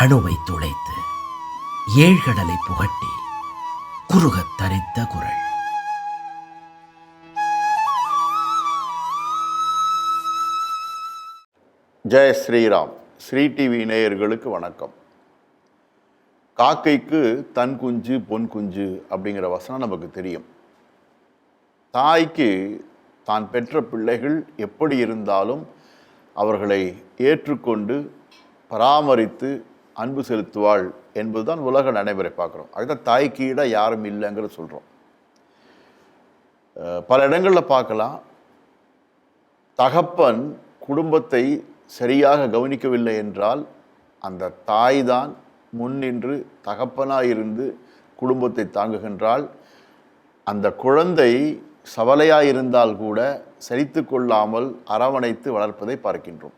அணுவை துளைத்து ஏழ்கடலை புகட்டி குறுகத் தரித்த குரல். ஜெய ஸ்ரீராம். ஸ்ரீ டிவி நேயர்களுக்கு வணக்கம். காக்கைக்கு தன் குஞ்சு பொன் குஞ்சு அப்படிங்கிற வசனம் நமக்கு தெரியும். தாய்க்கு தான் பெற்ற பிள்ளைகள் எப்படி இருந்தாலும் அவர்களை ஏற்றுக்கொண்டு பராமரித்து அன்பு செலுத்துவாள் என்பதுதான் உலக நடைமுறை பார்க்குறோம். அதுதான் தாய்க்கு ஈட யாரும் இல்லைங்கிறத சொல்கிறோம் பல இடங்களில் பார்க்கலாம். தகப்பன் குடும்பத்தை சரியாக கவனிக்கவில்லை என்றால் அந்த தாய் தான் முன்னின்று தகப்பனாயிருந்து குடும்பத்தை தாங்குகின்றாள். அந்த குழந்தை சவலையாக இருந்தால் கூட சரித்து கொள்ளாமல் அரவணைத்து வளர்ப்பதை பார்க்கின்றோம்.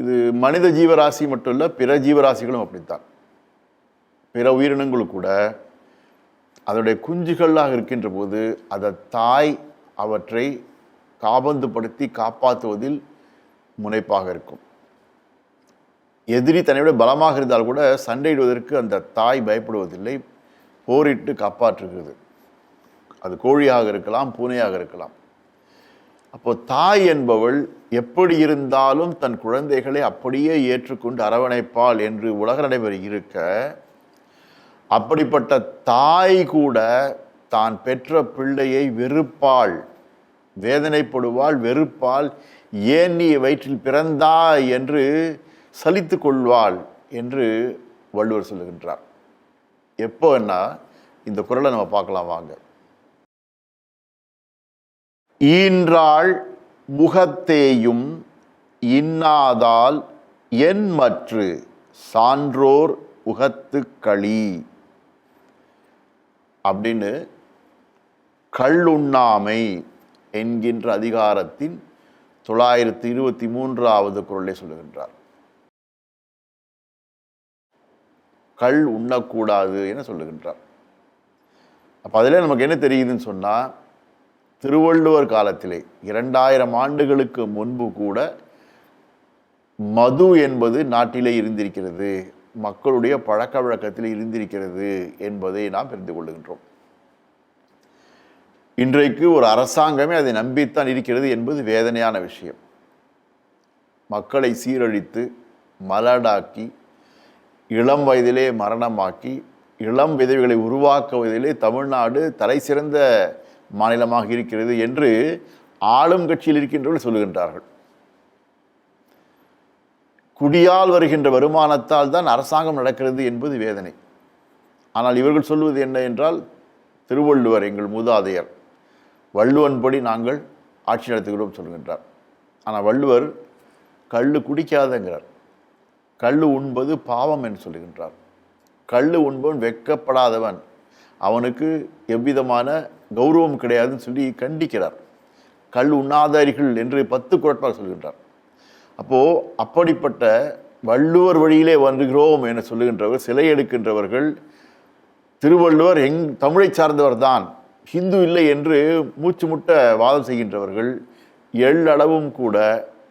இது மனித ஜீவராசி மட்டும் இல்லை பிற ஜீவராசிகளும் அப்படித்தான். பிற உயிரினங்களும் கூட அதனுடைய குஞ்சுகளாக இருக்கின்ற போது அதை தாய் அவற்றை காபந்துப்படுத்தி காப்பாற்றுவதில் முனைப்பாக இருக்கும். எதிரி தன்னை விட பலமாக இருந்தால் கூட சண்டையிடுவதற்கு அந்த தாய் பயப்படுவதில்லை போரிட்டு காப்பாற்றுகிறது. அது கோழியாக இருக்கலாம் பூனையாக இருக்கலாம். அப்போ தாய் என்பவள் எப்படி இருந்தாலும் தன் குழந்தைகளை அப்படியே ஏற்றுக்கொண்டு அரவணைப்பாள் என்று உலக நடைமுறை இருக்க அப்படிப்பட்ட தாய் கூட தான் பெற்ற பிள்ளையை வெறுப்பாள் வேதனைப்படுவாள் வெறுப்பாள் ஏன் நீ வயிற்றில் பிறந்தாய் என்று சலித்து கொள்வாள் என்று வள்ளுவர் சொல்லுகின்றார். எப்போன்னா இந்த குரலை நம்ம பார்க்கலாம் வாங்க. ஈன்றாள் முகத்தேயும் இன்னாதால் என் மற்று சான்றோர் உகத்துக்களி அப்படின்னு கள்ளுண்ணாமை என்கின்ற அதிகாரத்தின் தொள்ளாயிரத்தி இருபத்தி மூன்றாவது குரலை சொல்லுகின்றார். கள் உண்ணக்கூடாது என சொல்லுகின்றார். அப்போ அதில் நமக்கு என்ன தெரியுதுன்னு சொன்னால் திருவள்ளுவர் காலத்திலே இரண்டாயிரம் ஆண்டுகளுக்கு முன்பு கூட மது என்பது நாட்டிலே இருந்திருக்கிறது மக்களுடைய பழக்க வழக்கத்தில் இருந்திருக்கிறது என்பதை நாம் தெரிந்து கொள்ளுகின்றோம் இன்றைக்கு ஒரு அரசாங்கமே அதை நம்பித்தான் இருக்கிறது என்பது வேதனையான விஷயம். மக்களை சீரழித்து மலடாக்கி இளம் வயதிலே மரணமாக்கி இளம் விதவிகளை உருவாக்குவதிலே தமிழ்நாடு தலை சிறந்த மாநிலமாக இருக்கிறது என்று ஆளும் கட்சியில் இருக்கின்றவர்கள் சொல்லுகின்றார்கள். குடியால் வருகின்ற வருமானத்தால் தான் அரசாங்கம் நடக்கிறது என்பது வேதனை. ஆனால் இவர்கள் சொல்வது என்ன என்றால் திருவள்ளுவர் எங்கள் மூதாதையர் வள்ளுவன்படி நாங்கள் ஆட்சி நடத்துகிறோம் சொல்கின்றார். ஆனால் வள்ளுவர் கல் குடிக்காதங்கிறார். கல் உண்பது பாவம் என்று சொல்லுகின்றார். கல் உண்பவன் வெக்கப்படாதவன். அவனுக்கு எவ்விதமான கௌரவம் கிடையாதுன்னு சொல்லி கண்டிக்கிறார். கல் உண்ணாதாரிகள் என்று பத்து குரட்பாக சொல்கின்றார். அப்போது அப்படிப்பட்ட வள்ளுவர் வழியிலே வருகிறோம் என சொல்லுகின்றவர் சிலை எடுக்கின்றவர்கள் திருவள்ளுவர் எங் தமிழை சார்ந்தவர் தான் ஹிந்து இல்லை என்று மூச்சு முட்ட வாதம் செய்கின்றவர்கள் எள்ளளவும் கூட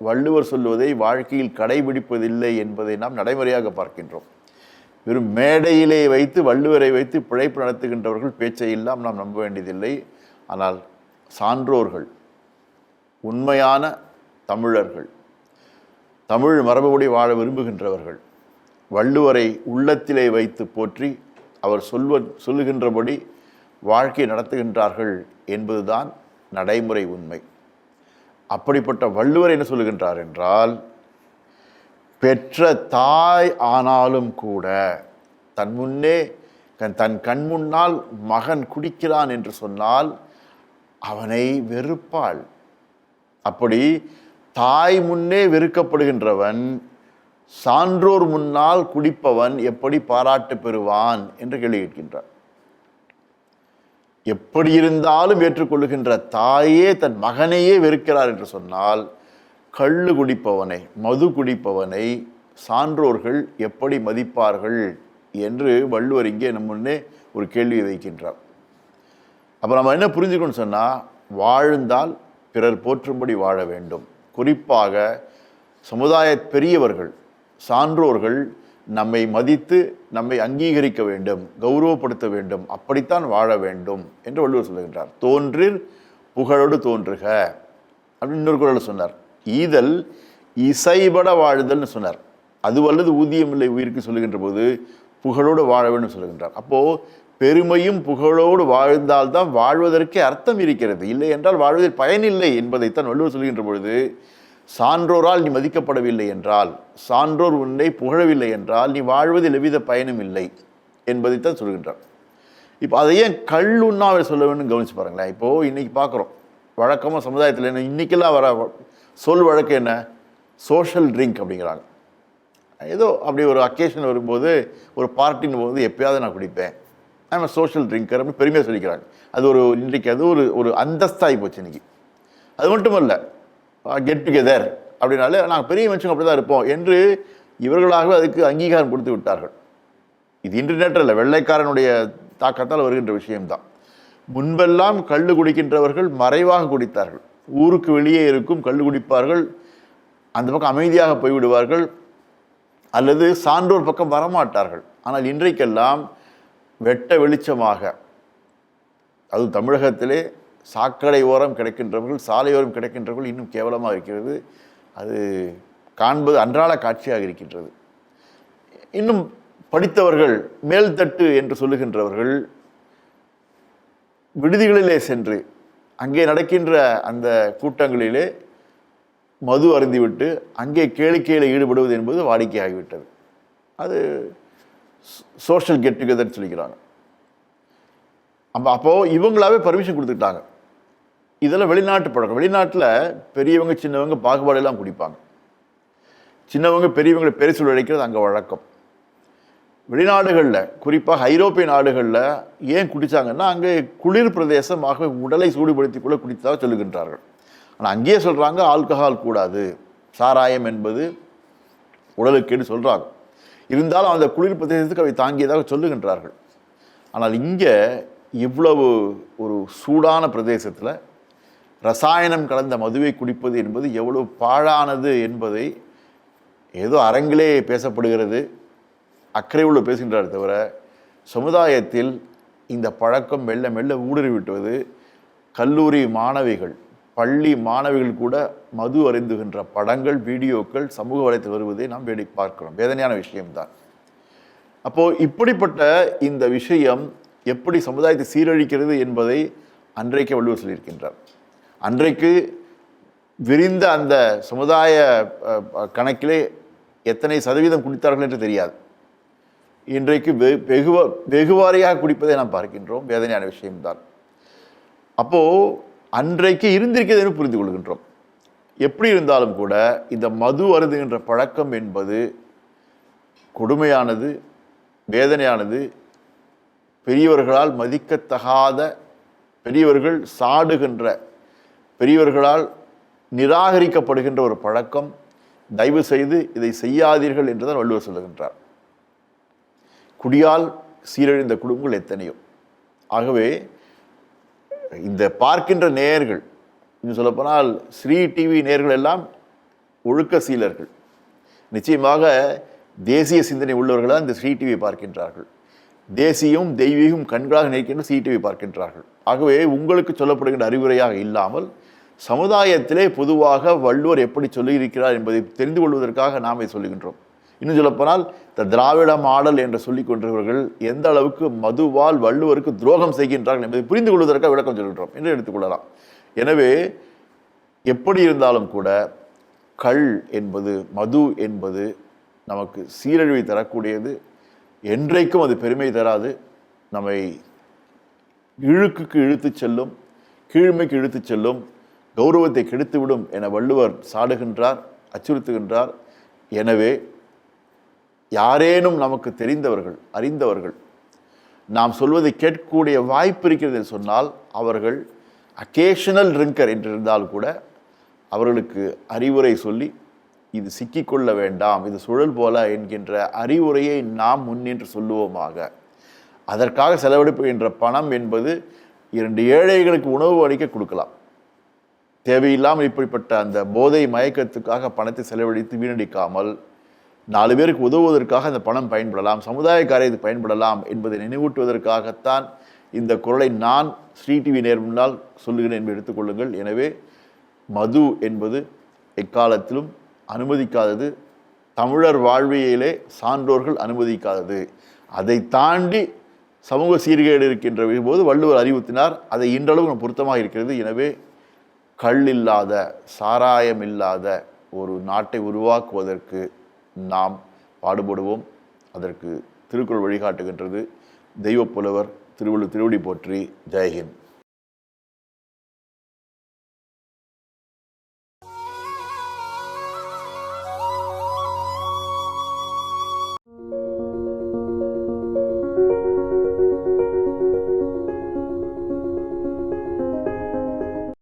வள்ளுவர் சொல்வதை வாழ்க்கையில் கடைபிடிப்பதில்லை என்பதை நாம் நடைமுறையாக பார்க்கின்றோம். வெறும் மேடையிலே வைத்து வள்ளுவரை வைத்து பிழைப்பு நடத்துகின்றவர்கள் பேச்சை எல்லாம் நாம் நம்ப வேண்டியதில்லை. ஆனால் சான்றோர்கள் உண்மையான தமிழர்கள் தமிழ் மரபுபடி வாழ விரும்புகின்றவர்கள் வள்ளுவரை உள்ளத்திலே வைத்து போற்றி அவர் சொல்வ சொல்லுகின்றபடி வாழ்க்கை நடத்துகின்றார்கள் என்பதுதான் நடைமுறை உண்மை. அப்படிப்பட்ட வள்ளுவர் என்ன சொல்லுகின்றார் என்றால் பெற்ற தாய் ஆனாலும் கூட தன் முன்னே தன் தன் கண் முன்னால் மகன் குடிக்கிறான் என்று சொன்னால் அவனை வெறுப்பாள். அப்படி தாய் முன்னே வெறுக்கப்படுகின்றவன் சான்றோர் முன்னால் குடிப்பவன் எப்படி பாராட்டு பெறுவான் என்று கேள்வி கேட்கின்றார் எப்படி இருந்தாலும் ஏற்றுக்கொள்ளுகின்ற தாயே தன் மகனையே வெறுக்கிறார் என்று சொன்னால் கள்ளு குடிப்பவனை மது குடிப்பவனை சான்றோர்கள் எப்படி மதிப்பார்கள் என்று வள்ளுவர் இங்கே நம்ம முன்னே ஒரு கேள்வியை வைக்கின்றார். அப்போ நம்ம என்ன புரிஞ்சுக்கணும்னு சொன்னால் வாழ்ந்தால் பிறர் போற்றும்படி வாழ வேண்டும். குறிப்பாக சமுதாய பெரியவர்கள் சான்றோர்கள் நம்மை மதித்து நம்மை அங்கீகரிக்க வேண்டும் கௌரவப்படுத்த வேண்டும் அப்படித்தான் வாழ வேண்டும் என்று வள்ளுவர் சொல்லுகின்றார். தோன்றிர் புகழோடு தோன்றுக அப்படின்னு இன்னொரு குரல் சொன்னார். ஈதல் இசைபட வாழுதல்னு சொன்னார். அது வல்லது ஊதியம் இல்லை உயிருக்கு சொல்லுகின்ற போது புகழோடு வாழ வேண்டும் சொல்லுகின்றார். அப்போது பெருமையும் புகழோடு வாழ்ந்தால்தான் வாழ்வதற்கே அர்த்தம் இருக்கிறது. இல்லை என்றால் வாழ்வதில் பயனில்லை என்பதைத்தான் வள்ளுவர் சொல்கின்ற பொழுது சான்றோரால் நீ மதிக்கப்படவில்லை என்றால் சான்றோர் உன்னை புகழவில்லை என்றால் நீ வாழ்வதில் எவ்வித பயனும் இல்லை என்பதைத்தான் சொல்கின்றார் இப்போ அதை ஏன் கல்லுண்ணாவை சொல்ல வேண்டும் கவனிச்சு பாருங்களேன். இப்போது இன்னைக்கு பார்க்குறோம். வழக்கமாக சமுதாயத்தில் என்ன இன்னைக்கெல்லாம் வர சொல் வழக்கு என்ன? சோஷியல் ட்ரிங்க் அப்படிங்கிறாங்க. ஏதோ அப்படி ஒரு அக்கேஷன் வரும்போது ஒரு பார்ட்டின் போது எப்பயாவது நான் குடிப்பேன். நம்ம சோஷியல் ட்ரிங்கர் அப்படி பெருமையாக சொல்லிக்கிறாங்க. அது ஒரு இன்றைக்கு அது ஒரு ஒரு அந்தஸ்தாகி போச்சு இன்றைக்கி அது மட்டும் இல்லை கெட் டுகெதர் அப்படின்னாலே நாங்கள் பெரிய மனுஷங்க அப்படி தான் இருப்போம் என்று இவர்களாகவே அதுக்கு அங்கீகாரம் கொடுத்து விட்டார்கள். இது இன்டர்நெட் இல்லை வெள்ளைக்காரனுடைய தாக்கத்தால் வருகின்ற விஷயம்தான். முன்பெல்லாம் கல் குடிக்கின்றவர்கள் மறைவாக குடித்தார்கள். ஊருக்கு வெளியே இருக்கும் கள்ளு குடிப்பார்கள் அந்த பக்கம் அமைதியாக போய்விடுவார்கள் அல்லது சான்றோர் பக்கம் வரமாட்டார்கள். ஆனால் இன்றைக்கெல்லாம் வெட்ட வெளிச்சமாக அது தமிழகத்திலே சாக்கடை ஓரம் கிடைக்கின்றவர்கள் சாலையோரம் கிடைக்கின்றவர்கள் இன்னும் கேவலமாக இருக்கிறது. அது காண்பது அன்றாட காட்சியாக இருக்கின்றது. இன்னும் படித்தவர்கள் மேல்தட்டு என்று சொல்லுகின்றவர்கள் விடுதிகளிலே சென்று அங்கே நடக்கின்ற அந்த கூட்டங்களிலே மது அருந்திவிட்டு அங்கே கேளிக்கையில் ஈடுபடுவது என்பது வாடிக்கையாகிவிட்டது. அது சோஷியல் கெட் டுகெதர் சொல்லிக்கிறாங்க. அப்போ அப்போது இவங்களாவே பர்மிஷன் கொடுத்துட்டாங்க இதெல்லாம் வெளிநாட்டு பழக்கம். வெளிநாட்டில் பெரியவங்க சின்னவங்க பாகுபாடெல்லாம் குடிப்பாங்க சின்னவங்க பெரியவங்களை பெருசு அழைக்கிறது அங்கே வழக்கம். வெளிநாடுகளில் குறிப்பாக ஐரோப்பிய நாடுகளில் ஏன் குடித்தாங்கன்னா அங்கே குளிர் பிரதேசம் உடலை சூடுபடுத்தி கூட குடித்ததாக சொல்லுகின்றார்கள். ஆனால் அங்கேயே சொல்கிறாங்க ஆல்கஹால் கூடாது. சாராயம் என்பது உடலுக்கேடு சொல்கிறாங்க இருந்தாலும் அந்த குளிர் பிரதேசத்துக்கு அவை தாங்கியதாக சொல்லுகின்றார்கள். ஆனால் இங்கே இவ்வளவு ஒரு சூடான பிரதேசத்தில் ரசாயனம் கலந்த மதுவை குடிப்பது என்பது எவ்வளவு பாழானது என்பதை ஏதோ அரங்கிலே பேசப்படுகிறது. அக்கறை உள்ள பேசுகின்றார் தவிர சமுதாயத்தில் இந்த பழக்கம் மெல்ல மெல்ல ஊடுருவிட்டுவது கல்லூரி மாணவிகள் பள்ளி மாணவிகள் கூட மது அறிந்துகின்ற படங்கள் வீடியோக்கள் சமூக வலைத்தில் வருவதை நாம் வேடி பார்க்கிறோம். வேதனையான விஷயம்தான். அப்போது இப்படிப்பட்ட இந்த விஷயம் எப்படி சமுதாயத்தை சீரழிக்கிறது என்பதை அன்றைக்கு வள்ளுவர் சொல்லியிருக்கின்றார். அன்றைக்கு விரிந்த அந்த சமுதாய கணக்கிலே எத்தனை சதவீதம் குடித்தார்கள் என்று தெரியாது. இன்றைக்கு வெ வெகுவ வெகுவாரியாக குடிப்பதை நாம் பார்க்கின்றோம். வேதனையான விஷயம்தான் அப்போது அன்றைக்கு இருந்திருக்கிறதுன்னு புரிந்து கொள்கின்றோம். எப்படி இருந்தாலும் கூட இந்த மது அருதுகின்ற பழக்கம் என்பது கொடுமையானது வேதனையானது பெரியவர்களால் மதிக்கத்தகாத பெரியவர்கள் சாடுகின்ற பெரியவர்களால் நிராகரிக்கப்படுகின்ற ஒரு பழக்கம். தயவு செய்து இதை செய்யாதீர்கள் என்றுதான் வள்ளுவர் சொல்லுகின்றார். குடியால் சீரழிந்த குடும்பங்கள் எத்தனையோ? ஆகவே இந்த பார்க்கின்ற நேயர்கள் இன்னும் சொல்லப்போனால் ஸ்ரீ டிவி நேயர்கள் எல்லாம் ஒழுக்க சீலர்கள். நிச்சயமாக தேசிய சிந்தனை உள்ளவர்கள் இந்த ஸ்ரீ டிவி பார்க்கின்றார்கள். தேசியம் தெய்வீகம் கண்களாக நிற்கின்ற ஸ்ரீ டிவி பார்க்கின்றார்கள். ஆகவே உங்களுக்கு சொல்லப்படுகின்ற அறிவுரையாக இல்லாமல் சமுதாயத்திலே பொதுவாக வள்ளுவர் எப்படி சொல்லியிருக்கிறார் என்பதை தெரிந்து கொள்வதற்காக நாம் சொல்லுகின்றோம். இன்னும் சொல்லப்போனால் இந்த திராவிட மாடல் என்று சொல்லிக் கொண்டவர்கள் எந்த அளவுக்கு மதுவால் வள்ளுவருக்கு துரோகம் செய்கின்றார்கள் என்பதை புரிந்து கொள்வதற்காக விளக்கம் சொல்கின்றோம் என்று எடுத்துக்கொள்ளலாம் எனவே எப்படி இருந்தாலும் கூட கள் என்பது மது என்பது நமக்கு சீரழிவை தரக்கூடியது. என்றைக்கும் அது பெருமை தராது. நம்மை இழுக்குக்கு இழுத்துச் செல்லும் கீழ்மைக்கு இழுத்துச் செல்லும் கௌரவத்தை கெடுத்துவிடும் என வள்ளுவர் சாடுகின்றார் அச்சுறுத்துகின்றார். எனவே யாரேனும் நமக்கு தெரிந்தவர்கள் அறிந்தவர்கள் நாம் சொல்வதை கேட்கக்கூடிய வாய்ப்பு இருக்கிறது என்று சொன்னால் அவர்கள் அக்கேஷனல் ட்ரிங்கர் என்று இருந்தால் கூட அவர்களுக்கு அறிவுரை சொல்லி இது சிக்கிக்கொள்ள வேண்டாம் இது சுழல் போல என்கின்ற அறிவுரையை நாம் முன்னின்று சொல்லுவோமாக. அதற்காக செலவழிப்புகின்ற பணம் என்பது இரண்டு ஏழைகளுக்கு உணவு அளிக்க கொடுக்கலாம். தேவையில்லாமல் இப்படிப்பட்ட அந்த போதை மயக்கத்துக்காக பணத்தை செலவழித்து வீணடிக்காமல் நாலு பேருக்கு உதவுவதற்காக அந்த பணம் பயன்படலாம் சமுதாய காரியத்துக்கு பயன்படலாம் என்பதை நினைவூட்டுவதற்காகத்தான் இந்த குரலை நான் ஸ்ரீ டிவி நேர் முன்னால் சொல்லுகிறேன் என்று எடுத்துக்கொள்ளுங்கள் எனவே மது என்பது எக்காலத்திலும் அனுமதிக்காதது. தமிழர் வாழ்வியலே சான்றோர்கள் அனுமதிக்காதது. அதை தாண்டி சமூக சீர்கேடு இருக்கின்ற போது வள்ளுவர் அறிவுறுத்தினார் அதை இன்றளவு பொருத்தமாக இருக்கிறது. எனவே கள் இல்லாத சாராயம் இல்லாத ஒரு நாட்டை உருவாக்குவதற்கு நாம் பாடுபடுவோம். அதற்கு திருக்குறள் வழிகாட்டுகின்றது. தெய்வப்புலவர் திருவள்ளு திருவடி போற்றி. ஜெயஹிந்த்.